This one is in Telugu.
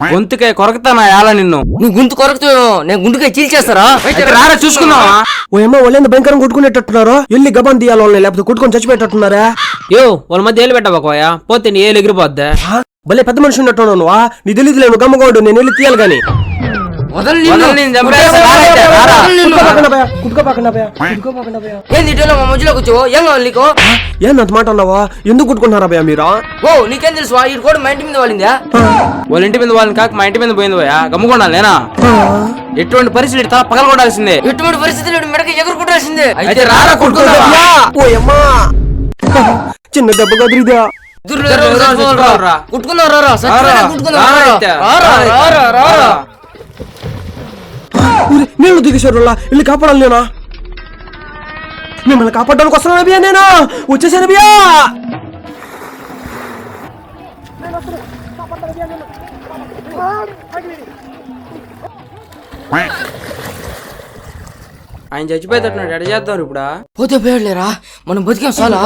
గొంతుకే కొరకతానా యాల నిన్ను. నువ్వు గుంతు కొరకు నేను గుంటుగా చీల్చేస్తారా? రారా చూసుకుందామా ఓ అమ్మ వాళ్ళేంత భయంకరంగా కొట్టుకునేటట్టున్నారు. ఎల్లి గబాన్ తీయాలి వాళ్ళని లేకపోతే కొట్టుకొని చచ్చిపోయేటట్టున్నారా? యో వాళ్ళ మధ్య ఏలు పెట్టబోకోయా పోతే నీ ఏలు ఎగిరిపోద్దా? భలే పెద్ద మనిషి ఉన్నట్టున్నావు నువ్వా? నీ తెలియదు నేను గమ్మగోడు నేను వెళ్ళి తీయాలి కానీ. మధ్యలో కూర్చో ఏం కావాలి నీకు? ఏందంత మాట అన్నావా? ఎందుకు కొట్టుకుంటున్నారా భయ మీరు? ఓ నీకేం తెలుసు ఈ కూడా మా ఇంటి మీద వాలిందా? వాళ్ళ ఇంటి మీద వాళ్ళని కాక మా ఇంటి మీద పోయింది పోయా? గమ్ముకుండాలి నేనా? ఎటువంటి పరిస్థితి తల పగల కొట్టాల్సిందే ఎటువంటి పరిస్థితులు ఈడు మెడకి ఎగురుకుంటాల్సిందే అయితే రారా కొట్టుకుందామా? ఓ అమ్మా చిన్న దెబ్బ కదిరిదా ఎదురు ఎదురు నీళ్ళు దిగేశారు ఇల్లు కాపాడాలి నేనా? మిమ్మల్ని కాపాడడానికి వస్తున్నాను బియ్యా నేను? వచ్చేసాను బియ్యా ఆయన చచ్చిపోయేటట్టున్నాడు ఎడ చేద్దాం ఇప్పుడు. పోతే పేర్లేరా మనం బతికాం చాలా